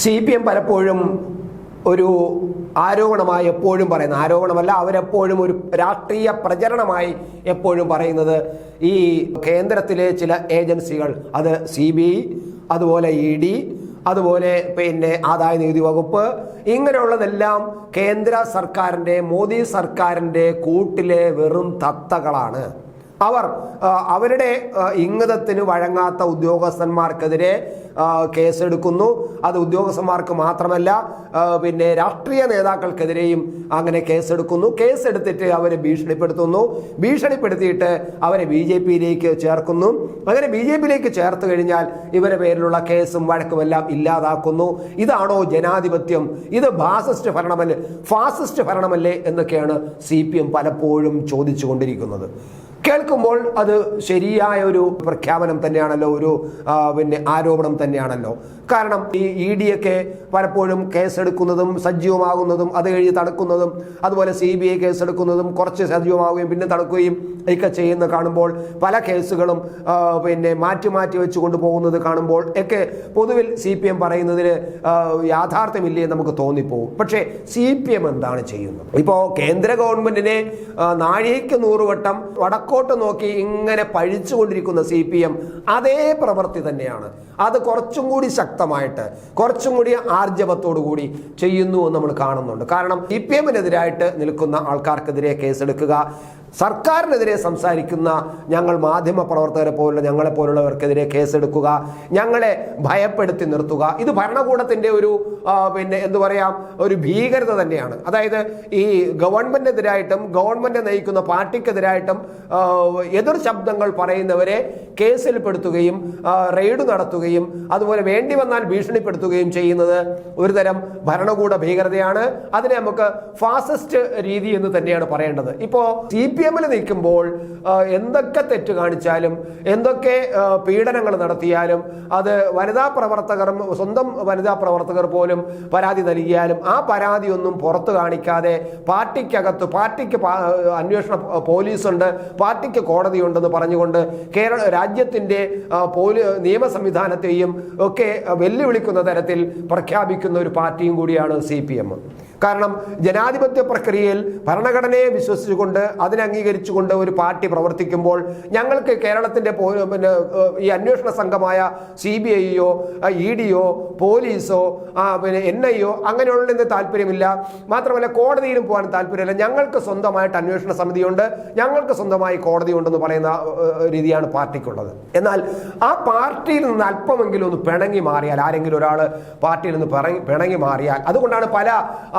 C P M പലപ്പോഴും ഒരു ആരോപണമായി എപ്പോഴും പറയുന്നത്. ആരോപണമല്ല അവരെപ്പോഴും ഒരു രാഷ്ട്രീയ പ്രചരണമായി എപ്പോഴും പറയുന്നത്. ഈ കേന്ദ്രത്തിലെ ചില ഏജൻസികൾ അത് സി ബി ഐ അതുപോലെ ഇ ഡി അതുപോലെ പിന്നെ ആദായ നികുതി വകുപ്പ് ഇങ്ങനെയുള്ളതെല്ലാം കേന്ദ്ര സർക്കാരിന്റെ മോദി സർക്കാരിന്റെ കൂട്ടിലെ വെറും തത്തകളാണ്. അവർ അവരുടെ ഇംഗിതത്തിന് വഴങ്ങാത്ത ഉദ്യോഗസ്ഥന്മാർക്കെതിരെ കേസെടുക്കുന്നു. അത് ഉദ്യോഗസ്ഥന്മാർക്ക് മാത്രമല്ല പിന്നെ രാഷ്ട്രീയ നേതാക്കൾക്കെതിരെയും അങ്ങനെ കേസെടുക്കുന്നു. കേസെടുത്തിട്ട് അവരെ ഭീഷണിപ്പെടുത്തുന്നു. ഭീഷണിപ്പെടുത്തിയിട്ട് അവരെ ബി ജെ പിയിലേക്ക് ചേർക്കുന്നു. അങ്ങനെ ബി ജെ പിയിലേക്ക് ചേർത്ത് കഴിഞ്ഞാൽ ഇവരെ പേരിലുള്ള കേസും വഴക്കുമെല്ലാം ഇല്ലാതാക്കുന്നു. ഇതാണോ ജനാധിപത്യം? ഇത് ഫാസിസ്റ്റ് ഭരണമല്ലേ? ഫാസിസ്റ്റ് ഭരണമല്ലേ എന്നൊക്കെയാണ് സി പലപ്പോഴും ചോദിച്ചുകൊണ്ടിരിക്കുന്നത്. കേൾക്കുമ്പോൾ അത് ശരിയായ ഒരു പ്രഖ്യാപനം തന്നെയാണല്ലോ ഒരു പിന്നെ ആരോപണം തന്നെയാണല്ലോ. കാരണം ഈ ഇ ഡി ഒക്കെ പലപ്പോഴും കേസെടുക്കുന്നതും സജീവമാകുന്നതും അത് കഴിഞ്ഞ് തണുക്കുന്നതും അതുപോലെ സി ബി ഐ കേസെടുക്കുന്നതും കുറച്ച് സജീവമാവുകയും പിന്നെ തണുക്കുകയും ഒക്കെ ചെയ്യുന്ന കാണുമ്പോൾ പല കേസുകളും പിന്നെ മാറ്റി മാറ്റി വെച്ച് കൊണ്ടുപോകുന്നത് കാണുമ്പോൾ ഒക്കെ പൊതുവിൽ സി പി എം പറയുന്നതിന് യാഥാർത്ഥ്യമില്ലേ നമുക്ക് തോന്നിപ്പോകും. പക്ഷേ സി പി എം എന്താണ് ചെയ്യുന്നത്? ഇപ്പോൾ കേന്ദ്ര ഗവൺമെന്റിനെ നാഴികയ്ക്ക് നൂറുവട്ടം വടക്കോട്ട് നോക്കി ഇങ്ങനെ പഴിച്ചുകൊണ്ടിരിക്കുന്ന സി പി എം അതേ പ്രവൃത്തി തന്നെയാണ്. അത് കുറച്ചും കൂടി ശക്തമായിട്ട് കുറച്ചും കൂടി ആർജവത്തോടു കൂടി ചെയ്യുന്നു എന്ന് നമ്മൾ കാണുന്നുണ്ട്. കാരണം സി പി എമ്മിനെതിരായിട്ട് നിൽക്കുന്ന ആൾക്കാർക്കെതിരെ കേസെടുക്കുക സർക്കാരിനെതിരെ സംസാരിക്കുന്ന ഞങ്ങൾ മാധ്യമ പ്രവർത്തകരെ പോലുള്ള ഞങ്ങളെ പോലുള്ളവർക്കെതിരെ കേസെടുക്കുക ഞങ്ങളെ ഭയപ്പെടുത്തി നിർത്തുക ഇത് ഭരണകൂടത്തിന്റെ ഒരു പിന്നെ എന്തു പറയാം ഒരു ഭീകരത തന്നെയാണ്. അതായത് ഈ ഗവൺമെന്റിനെതിരായിട്ടും ഗവൺമെന്റ് നയിക്കുന്ന പാർട്ടിക്കെതിരായിട്ടും എതിർ ശബ്ദങ്ങൾ പറയുന്നവരെ കേസിൽപ്പെടുത്തുകയും പെടുത്തുകയും റെയ്ഡ് നടത്തുകയും അതുപോലെ വേണ്ടി വന്നാൽ ഭീഷണിപ്പെടുത്തുകയും ചെയ്യുന്നത് ഒരുതരം ഭരണകൂട ഭീകരതയാണ്. അതിനെ നമുക്ക് ഫാസിസ്റ്റ് രീതി എന്ന് തന്നെയാണ് പറയേണ്ടത്. ഇപ്പോൾ സി പി എമ്മിൽ നിൽക്കുമ്പോൾ എന്തൊക്കെ തെറ്റ് കാണിച്ചാലും എന്തൊക്കെ പീഡനങ്ങൾ നടത്തിയാലും അത് വനിതാ പ്രവർത്തകർ സ്വന്തം വനിതാ പ്രവർത്തകർ പോലും പരാതി നൽകിയാലും ആ പരാതി ഒന്നും പുറത്തു കാണിക്കാതെ പാർട്ടിക്കകത്ത് പാർട്ടിക്ക് പാ- അന്വേഷണ പോലീസുണ്ട് പാർട്ടിക്ക് കോടതിയുണ്ടെന്ന് പറഞ്ഞുകൊണ്ട് കേരള രാജ്യത്തിന്റെ പോലീ നിയമ സംവിധാനത്തെയും ഒക്കെ വെല്ലുവിളിക്കുന്ന തരത്തിൽ പ്രഖ്യാപിക്കുന്ന ഒരു പാർട്ടിയും കൂടിയാണ് സി പി കാരണം ജനാധിപത്യ പ്രക്രിയയിൽ ഭരണഘടനയെ വിശ്വസിച്ചുകൊണ്ട് അതിനെ അംഗീകരിച്ചുകൊണ്ട് ഒരു പാർട്ടി പ്രവർത്തിക്കുമ്പോൾ ഞങ്ങൾക്ക് കേരളത്തിന്റെ പിന്നെ ഈ അന്വേഷണ സംഘമായ സി ബി ഐയോ ഇ ഡിയോ പോലീസോ പിന്നെ എൻ ഐ ഒ അങ്ങനെയുള്ളതിന് താല്പര്യമില്ല. മാത്രമല്ല കോടതിയിലും പോകാൻ താല്പര്യമില്ല. ഞങ്ങൾക്ക് സ്വന്തമായിട്ട് അന്വേഷണ സമിതിയുണ്ട്. ഞങ്ങൾക്ക് സ്വന്തമായി കോടതി കോടതിയുണ്ടെന്ന് പറയുന്ന രീതിയാണ് പാർട്ടിക്കുള്ളത്. എന്നാൽ ആ പാർട്ടിയിൽ നിന്ന് അല്പമെങ്കിലും ഒന്ന് പിണങ്ങി മാറിയാൽ ആരെങ്കിലും ഒരാൾ പാർട്ടിയിൽ നിന്ന് പിണങ്ങി മാറിയാൽ അതുകൊണ്ടാണ് പല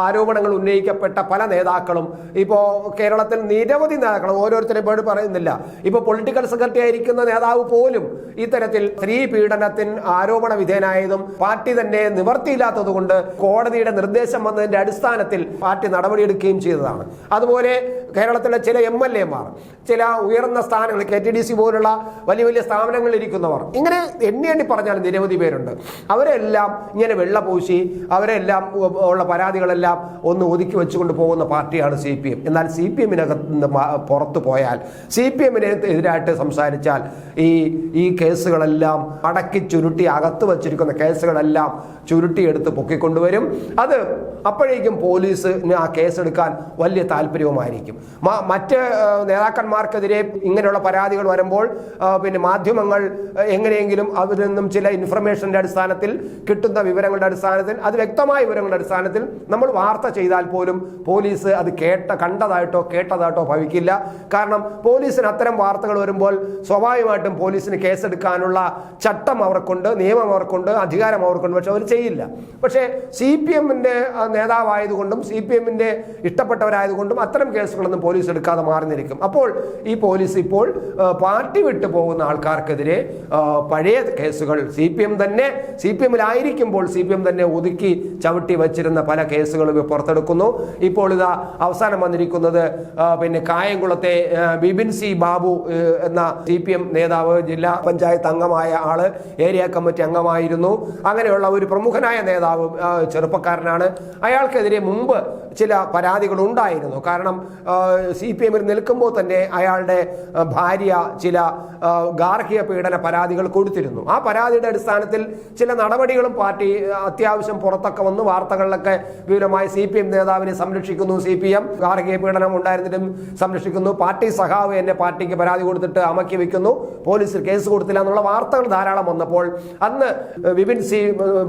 ആരോപണങ്ങൾ ഉന്നയിക്കപ്പെട്ട പല നേതാക്കളും ഇപ്പോൾ കേരളത്തിൽ നിരവധി നേതാക്കൾ ഓരോരുത്തരെ പേട് പറയുന്നില്ല. ഇപ്പോൾ പൊളിറ്റിക്കൽ സെക്രട്ടറി ആയിരിക്കുന്ന നേതാവ് പോലും ഇത്തരത്തിൽ സ്ത്രീ പീഡനത്തിന് ആരോപണ വിധേയനായതും പാർട്ടി തന്നെ നിവർത്തിയില്ലാത്തത് കൊണ്ട് കോടതിയുടെ നിർദ്ദേശം വന്നതിന്റെ അടിസ്ഥാനത്തിൽ പാർട്ടി നടപടിയെടുക്കുകയും ചെയ്തതാണ്. അതുപോലെ കേരളത്തിലെ ചില എം എൽ എമാർ ചില ഉയർന്ന സ്ഥാനങ്ങൾ കെ ടി ഡി സി പോലുള്ള വലിയ വലിയ സ്ഥാപനങ്ങളിൽ ഇരിക്കുന്നവർ ഇങ്ങനെ എണ്ണി എണ്ണി പറഞ്ഞാൽ നിരവധി പേരുണ്ട്. അവരെല്ലാം ഇങ്ങനെ വെള്ളപൂശി അവരെല്ലാം ഉള്ള പരാതികളെല്ലാം ഒന്ന് ഒതുക്കി വെച്ചുകൊണ്ട് പോകുന്ന പാർട്ടിയാണ് സി പി എം. എന്നാൽ സി പി എമ്മിനകത്ത് പുറത്തു പോയാൽ സി പി എമ്മിനെ എതിരായിട്ട് സംസാരിച്ചാൽ ഈ ഈ കേസുകളെല്ലാം അടക്കി ചുരുട്ടി അകത്ത് വച്ചിരിക്കുന്ന കേസുകളെല്ലാം ചുരുട്ടിയെടുത്ത് പൊക്കിക്കൊണ്ടുവരും. അത് അപ്പോഴേക്കും പോലീസിന് ആ കേസെടുക്കാൻ വലിയ താല്പര്യവുമായിരിക്കും. മറ്റ് നേതാക്കന്മാർക്കെതിരെ ഇങ്ങനെയുള്ള പരാതികൾ വരുമ്പോൾ പിന്നെ മാധ്യമങ്ങൾ എങ്ങനെയെങ്കിലും അതിൽ നിന്നും ചില ഇൻഫർമേഷന്റെ അടിസ്ഥാനത്തിൽ കിട്ടുന്ന വിവരങ്ങളുടെ അടിസ്ഥാനത്തിൽ അത് വ്യക്തമായ വിവരങ്ങളുടെ അടിസ്ഥാനത്തിൽ നമ്മൾ വാർത്ത ചെയ്താൽ പോലും പോലീസ് അത് കേട്ട കണ്ടതായിട്ടോ കേട്ടതായിട്ടോ ഭവിക്കില്ല. കാരണം പോലീസിന് അത്തരം വാർത്തകൾ വരുമ്പോൾ സ്വാഭാവികമായിട്ടും പോലീസിന് കേസെടുക്കാനുള്ള ചട്ടം അവർക്കുണ്ട് നിയമം അവർക്കുണ്ട് അധികാരം അവർക്കുണ്ട് പക്ഷെ അവർ ചെയ്യില്ല. പക്ഷേ സി പി എമ്മിന്റെ നേതാവായതുകൊണ്ടും സി പി എമ്മിന്റെ ഇഷ്ടപ്പെട്ടവരായതുകൊണ്ടും അത്തരം കേസുകളൊന്നും പോലീസ് എടുക്കാതെ മാറി നിൽക്കും. അപ്പോൾ ഈ പോലീസ് ഇപ്പോൾ പാർട്ടി വിട്ടു പോകുന്ന ആൾക്കാർക്കെതിരെ പഴയ കേസുകൾ സി പി എം തന്നെ സി പി എമ്മിലായിരിക്കുമ്പോൾ സി പി എം തന്നെ ഒതുക്കി ചവിട്ടി വച്ചിരുന്ന പല കേസുകളും പുറത്തെടുക്കുന്നു. ഇപ്പോൾ ഇതാ അവസാനം വന്നിരിക്കുന്നത് പിന്നെ കായംകുളത്തെ ബിബിൻ സി ബാബു എന്ന സി പി എം നേതാവ് ജില്ലാ പഞ്ചായത്ത് അംഗമായ ആൾ ഏരിയ കമ്മിറ്റി അംഗമായിരുന്നു. അങ്ങനെയുള്ള ഒരു പ്രമുഖനായ നേതാവ് ചെറുപ്പക്കാരനാണ്. അയാൾക്കെതിരെ മുമ്പ് ചില പരാതികൾ ഉണ്ടായിരുന്നു കാരണം സി പി എമ്മിൽ നിൽക്കുമ്പോൾ തന്നെ അയാളുടെ ഭാര്യ ചില ഗാർഹിക പീഡന പരാതികൾ കൊടുത്തിരുന്നു. ആ പരാതിയുടെ അടിസ്ഥാനത്തിൽ ചില നടപടികളും പാർട്ടി അത്യാവശ്യം പുറത്തൊക്കെ വന്ന് വാർത്തകളിലൊക്കെ വിവരമായി സി പി എം നേതാവിനെ സംരക്ഷിക്കുന്നു. സി പി എം ഗാർഹിക പീഡനം ഉണ്ടായിരുന്നിട്ടും സംരക്ഷിക്കുന്നു. പാർട്ടി സഖാവ് എന്നെ പാർട്ടിക്ക് പരാതി കൊടുത്തിട്ട് അമക്കി വെക്കുന്നു. പോലീസിൽ കേസ് കൊടുത്തില്ല എന്നുള്ള വാർത്തകൾ ധാരാളം വന്നപ്പോൾ അന്ന് വിപിൻ സി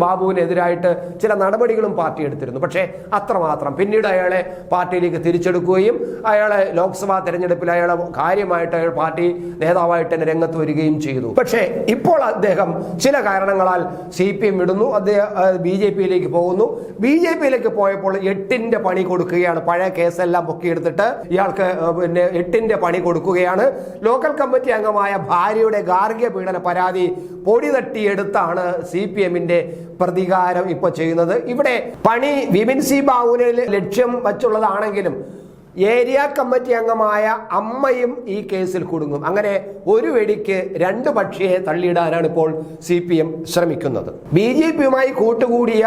ബാബുവിനെതിരായിട്ട് ചില നടപടികളും പാർട്ടി എടുത്തിരുന്നു. പക്ഷേ അത്രമാത്രം. പിന്നീട് അയാളെ പാർട്ടിയിലേക്ക് തിരിച്ചെടുക്കുകയും അയാളെ ലോക്സഭാ തെരഞ്ഞെടുപ്പിൽ അയാളെ കാര്യമായിട്ട് അയാൾ പാർട്ടി നേതാവായിട്ട് തന്നെ രംഗത്ത് വരികയും ചെയ്തു. പക്ഷേ ഇപ്പോൾ അദ്ദേഹം ചില കാരണങ്ങളാൽ സി പി എം ഇടുന്നു അദ്ദേഹം ബി ജെ പിയിലേക്ക് പോകുന്നു. ബി ജെ പിയിലേക്ക് പോയപ്പോൾ എട്ടിന്റെ പണി കൊടുക്കുകയാണ്. പഴയ കേസെല്ലാം പൊക്കിയെടുത്തിട്ട് ഇയാൾക്ക് പിന്നെ എട്ടിന്റെ പണി കൊടുക്കുകയാണ്. ലോക്കൽ കമ്മിറ്റി അംഗമായ ഭാര്യയുടെ ഗാർഹിക പീഡന പരാതി പൊടി തട്ടിയെടുത്താണ് സി പി എമ്മിന്റെ പ്രതികാരം ഇപ്പൊ ചെയ്യുന്നത്. ഇവിടെ പണി വിമിൻ സി ബാബുവിനെ ലക്ഷ്യം വച്ചുള്ളതാണെങ്കിലും ഏരിയ കമ്മിറ്റി അംഗമായ അമ്മയും ഈ കേസിൽ കുടുങ്ങും. അങ്ങനെ ഒരു വെടിക്ക് രണ്ട് പക്ഷിയെ തള്ളിയിടാനാണ് ഇപ്പോൾ സി പി എം ശ്രമിക്കുന്നത്. ബി ജെ പിയുമായി കൂട്ടുകൂടിയ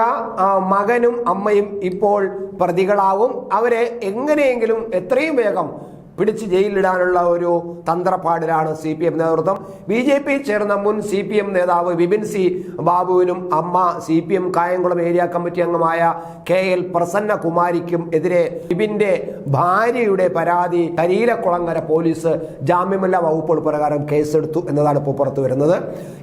മകനും അമ്മയും ഇപ്പോൾ പ്രതികളാവും. അവരെ എങ്ങനെയെങ്കിലും എത്രയും വേഗം പിടിച്ച് ജയിലിലിടാനുള്ള ഒരു തന്ത്രപ്പാടിലാണ് സി പി എം നേതൃത്വം. ബി ജെ പി ചേർന്ന മുൻ സി പി എം നേതാവ് വിപിൻ സി ബാബുവിനും അമ്മ C P M Kayamkulam area committee അംഗമായ കെ എൽ പ്രസന്ന കുമാരിക്കും എതിരെ വിപിന്റെ ഭാര്യയുടെ പരാതി കരീലക്കുളങ്ങര പോലീസ് ജാമ്യമില്ല വകുപ്പുകൾ പ്രകാരം കേസെടുത്തു എന്നതാണ് ഇപ്പോൾ പുറത്തു വരുന്നത്.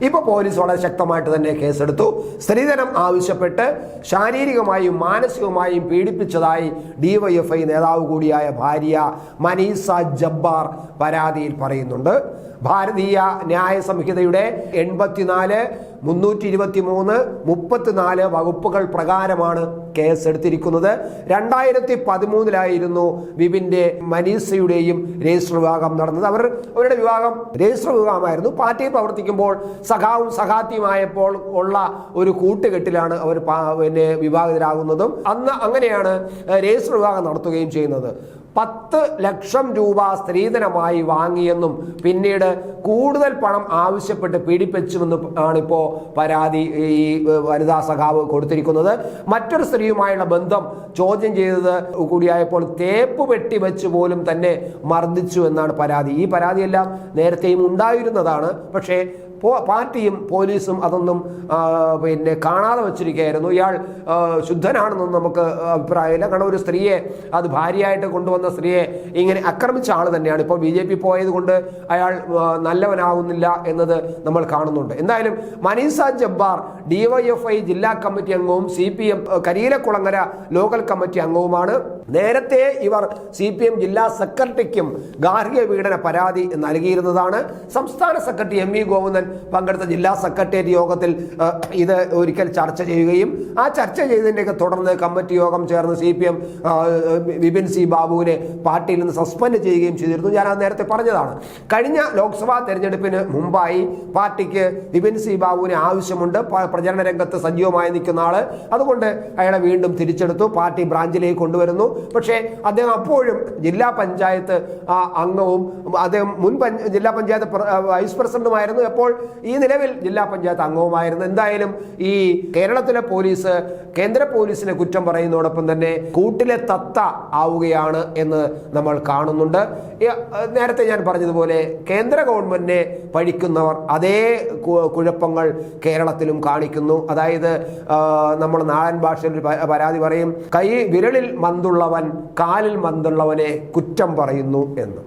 ഇപ്പോൾ പോലീസ് വളരെ ശക്തമായിട്ട് തന്നെ കേസെടുത്തു. സ്ത്രീധനം ആവശ്യപ്പെട്ട് ശാരീരികമായും മാനസികമായും പീഡിപ്പിച്ചതായി ഡിവൈഎഫ്ഐ നേതാവ് കൂടിയായ ഭാര്യ മനീസ ജബ്ബാർ പരാതിയിൽ പറയുന്നുണ്ട്. ഭാരതീയ ന്യായ സംഹിതയുടെ എൺപത്തിനാല് മുന്നൂറ്റി ഇരുപത്തി മൂന്ന് മുപ്പത്തിനാല് വകുപ്പുകൾ പ്രകാരമാണ് കേസ് എടുത്തിരിക്കുന്നത് രണ്ടായിരത്തി പതിമൂന്നിലായിരുന്നു വിപിന്റെ മനീസയുടെയും രജിസ്റ്റർ വിവാഹം നടന്നത്. അവർ അവരുടെ വിവാഹം രജിസ്റ്റർ വിവാഹമായിരുന്നു. പാർട്ടിയിൽ പ്രവർത്തിക്കുമ്പോൾ സഖാവും സഖാത്തിയുമായപ്പോൾ ഉള്ള ഒരു കൂട്ടുകെട്ടിലാണ് അവർ പിന്നെ വിവാഹിതരാകുന്നതും. അന്ന് അങ്ങനെയാണ് രജിസ്റ്റർ വിവാഹം നടത്തുകയും ചെയ്യുന്നത്. പത്ത് ലക്ഷം രൂപ സ്ത്രീധനമായി വാങ്ങിയെന്നും പിന്നീട് കൂടുതൽ പണം ആവശ്യപ്പെട്ട് പീഡിപ്പിച്ചുവെന്ന് ആണിപ്പോ പരാതി ഈ വനിതാ സഖാവ് കൊടുത്തിരിക്കുന്നത്. മറ്റൊരു സ്ത്രീയുമായുള്ള ബന്ധം ചോദ്യം ചെയ്തത് കൂടിയായപ്പോൾ തേപ്പ് വെട്ടി വെച്ച് പോലും തന്നെ മർദ്ദിച്ചു എന്നാണ് പരാതി. ഈ പരാതിയെല്ലാം നേരത്തെയും ഉണ്ടായിരുന്നതാണ്. പക്ഷേ പാർട്ടിയും പോലീസും അതൊന്നും പിന്നെ കാണാതെ വച്ചിരിക്കുകയായിരുന്നു. ഇയാൾ ശുദ്ധനാണെന്നൊന്നും നമുക്ക് അഭിപ്രായമില്ല. കാരണം ഒരു സ്ത്രീയെ അത് ഭാര്യയായിട്ട് കൊണ്ടുവന്ന സ്ത്രീയെ ഇങ്ങനെ ആക്രമിച്ച ആൾ തന്നെയാണ്. ഇപ്പോൾ ബി ജെ പി പോയത് കൊണ്ട് അയാൾ നല്ലവനാകുന്നില്ല എന്നത് നമ്മൾ കാണുന്നുണ്ട്. എന്തായാലും മനീസ ജബ്ബാർ ഡിവൈഎഫ്ഐ ജില്ലാ കമ്മിറ്റി അംഗവും C P M local committee അംഗവുമാണ്. നേരത്തെ ഇവർ സി പി എം ജില്ലാ സെക്രട്ടറിക്കും ഗാർഹിക പീഡന പരാതി നൽകിയിരുന്നതാണ്. സംസ്ഥാന സെക്രട്ടറി എം വി ഗോവിന്ദൻ പങ്കെടുത്ത ജില്ലാ സെക്രട്ടേറിയറ്റ് യോഗത്തിൽ ഇത് ഒരിക്കൽ ചർച്ച ചെയ്യുകയും ആ ചർച്ച ചെയ്തതിന്റെയൊക്കെ തുടർന്ന് കമ്മിറ്റി യോഗം ചേർന്ന് C P M Vipin C ബാബുവിനെ പാർട്ടിയിൽ നിന്ന് സസ്പെൻഡ് ചെയ്യുകയും ചെയ്തിരുന്നു. ഞാൻ അത് നേരത്തെ പറഞ്ഞതാണ്. കഴിഞ്ഞ ലോക്സഭാ തെരഞ്ഞെടുപ്പിന് മുമ്പായി പാർട്ടിക്ക് വിപിൻ സി ബാബുവിനെ ആവശ്യമുണ്ട്. പ്രചരണ രംഗത്ത് സജീവമായി നിൽക്കുന്ന ആൾ. അതുകൊണ്ട് അയാളെ വീണ്ടും തിരിച്ചെടുത്തു. പാർട്ടി ബ്രാഞ്ചിലേക്ക് കൊണ്ടുവരുന്നു. പക്ഷേ അദ്ദേഹം അപ്പോഴും ജില്ലാ പഞ്ചായത്ത് അംഗവും അദ്ദേഹം മുൻ ജില്ലാ പഞ്ചായത്ത് വൈസ് പ്രസിഡന്റുമായിരുന്നു. എപ്പോൾ ഈ നിലവിൽ ജില്ലാ പഞ്ചായത്ത് അംഗവുമായിരുന്നു. എന്തായാലും ഈ കേരളത്തിലെ പോലീസ് കേന്ദ്ര പോലീസിനെ കുറ്റം പറയുന്നതോടൊപ്പം തന്നെ കൂട്ടിലെ തത്ത ആവുകയാണ് എന്ന് നമ്മൾ കാണുന്നുണ്ട്. നേരത്തെ ഞാൻ പറഞ്ഞതുപോലെ കേന്ദ്ര ഗവൺമെന്റിനെ പഴിക്കുന്നവർ അതേ കുഴപ്പങ്ങൾ കേരളത്തിലും കാണിക്കുന്നു. അതായത് നമ്മൾ നാടൻ ഭാഷയിൽ പരാതി പറയും കൈ വിരലിൽ മന്തുള്ളവൻ കാലിൽ മന്തുള്ളവനെ കുറ്റം പറയുന്നു എന്ന്.